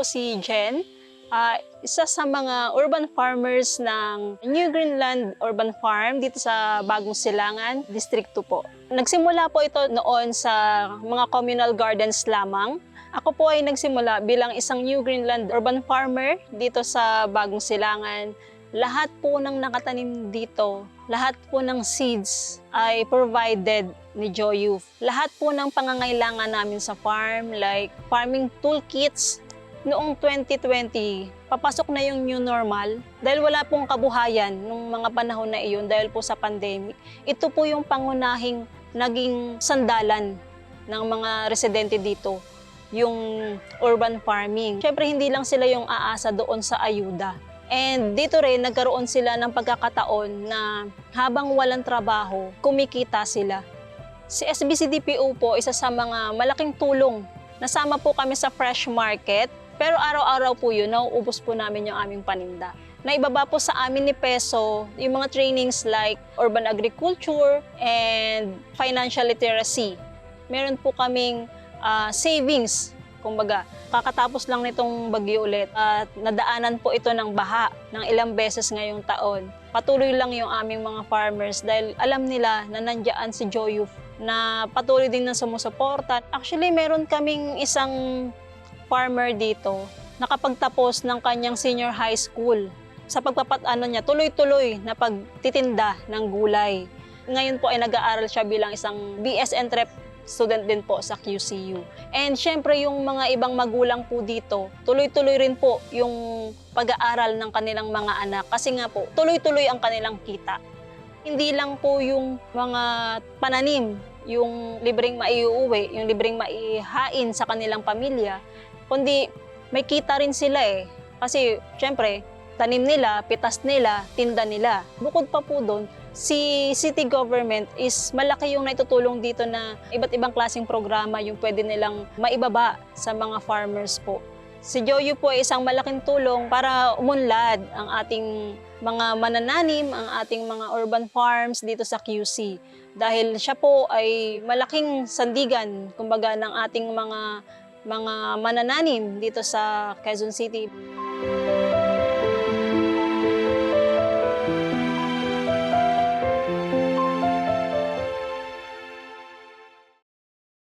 po si Jen. Ah, isa sa mga urban farmers ng New Greenland Urban Farm dito sa Bagong Silangan, District 2 po. Nagsimula po ito noon sa mga communal gardens lamang. Ako po ay nagsimula bilang isang New Greenland Urban Farmer dito sa Bagong Silangan. Lahat po ng nakatanim dito, lahat po ng seeds ay provided ni Joy Youth. Lahat po ng pangangailangan namin sa farm like farming toolkits, noong 2020, papasok na yung new normal dahil wala pong kabuhayan nung mga panahon na iyon dahil po sa pandemic. Ito po yung pangunahing naging sandalan ng mga residente dito, yung urban farming. Siyempre, hindi lang sila yung aasa doon sa ayuda. And dito rin, nagkaroon sila ng pagkakataon na habang walang trabaho, kumikita sila. Si SBCDPO po, isa sa mga malaking tulong. Nasama po kami sa fresh market, pero araw-araw po yun, nauubos po namin yung aming paninda. Naibaba po sa amin ni Peso yung mga trainings like urban agriculture and financial literacy. Meron po kaming ah, savings, kumbaga. Kakatapos lang nitong bagyo ulit at nadaanan po ito ng baha ng ilang beses ngayong taon. Patuloy lang yung aming mga farmers dahil alam nila na nandiyan si Joyuf na patuloy din na sumusuporta. Actually, meron kaming isang farmer dito nakapagtapos ng kanyang senior high school. Sa pagpapat ano niya, tuloy-tuloy na pagtitinda ng gulay. Ngayon po ay nag-aaral siya bilang isang BS Entrep student din po sa QCU. And syempre yung mga ibang magulang po dito, tuloy-tuloy rin po yung pag-aaral ng kanilang mga anak kasi nga po, tuloy-tuloy ang kanilang kita. Hindi lang po yung mga pananim, yung libreng maiuwi, yung libreng maihain sa kanilang pamilya, kundi may kita rin sila eh. Kasi syempre, tanim nila, pitas nila, tinda nila. Bukod pa po doon, si city government is malaki yung naitutulong dito na iba't ibang klaseng programa yung pwede nilang maibaba sa mga farmers po. Si Joyo po ay isang malaking tulong para umunlad ang ating mga manananim, ang ating mga urban farms dito sa QC. Dahil siya po ay malaking sandigan, kumbaga, ng ating mga mga manananim dito sa Quezon City.